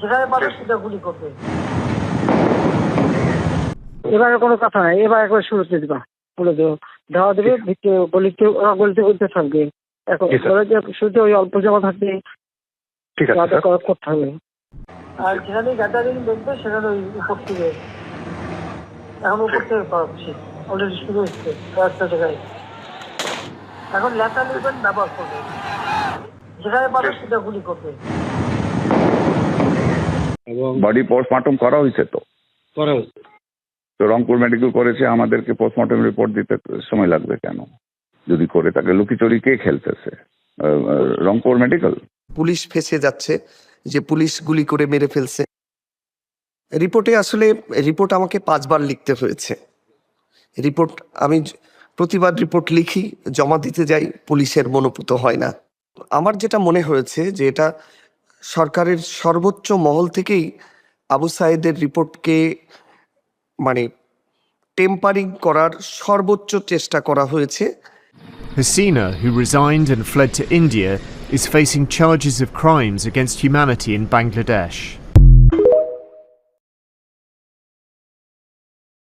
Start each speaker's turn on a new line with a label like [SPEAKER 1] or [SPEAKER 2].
[SPEAKER 1] যেখানে পাবে সেটা গুলি করবে।
[SPEAKER 2] এবারে কোনো কথা নাই এবার একবার শুরুতে দিবা বলে দেবো। দেওয়া দেবে ভিত্তি গলিতে ওরা গলিতে গলিতে থাকবে। এখন শুরুতে ওই অল্প জমা থাকবে
[SPEAKER 3] ঠিক আছে
[SPEAKER 2] করতে হবে
[SPEAKER 1] আর যেখানে গ্যাদারিং দেখবে সেখানে ওই উপর থেকে এখন উপর থেকে উচিত। অলরেডি শুরু হচ্ছে কয়েকটা জায়গায় এখন লেখা লিখবেন ব্যবহার করবে। যেখানে পাবে সেটা গুলি করবে।
[SPEAKER 4] এবং
[SPEAKER 5] বডি পোস্টমর্টম করা হয়েছে তো?
[SPEAKER 4] করা
[SPEAKER 5] তো রংপুর মেডিকেল করেছে আমাদেরকে পোস্টমর্টম রিপোর্ট দিতে সময় লাগবে কেন? যদি করে তাকে লুকিচুরি কে খেলতেছে? রংপুর মেডিকেল
[SPEAKER 6] পুলিশ ফেসে যাচ্ছে যে পুলিশ গুলি করে মেরে ফেলছে। রিপোর্টে আসলে রিপোর্ট আমাকে পাঁচবার লিখতে হয়েছে। রিপোর্ট আমি প্রতিবার রিপোর্ট লিখি জমা দিতে যাই পুলিশের মনোপুত হয় না। আমার যেটা মনে হয়েছে যে এটা সরকারের সর্বোচ্চ মহল থেকেই আবু সাইদের রিপোর্টকে মানে টেম্পারিং করার সর্বোচ্চ চেষ্টা করা হয়েছে
[SPEAKER 7] Hasina, who resigned and fled to India, is facing charges of crimes against humanity in Bangladesh.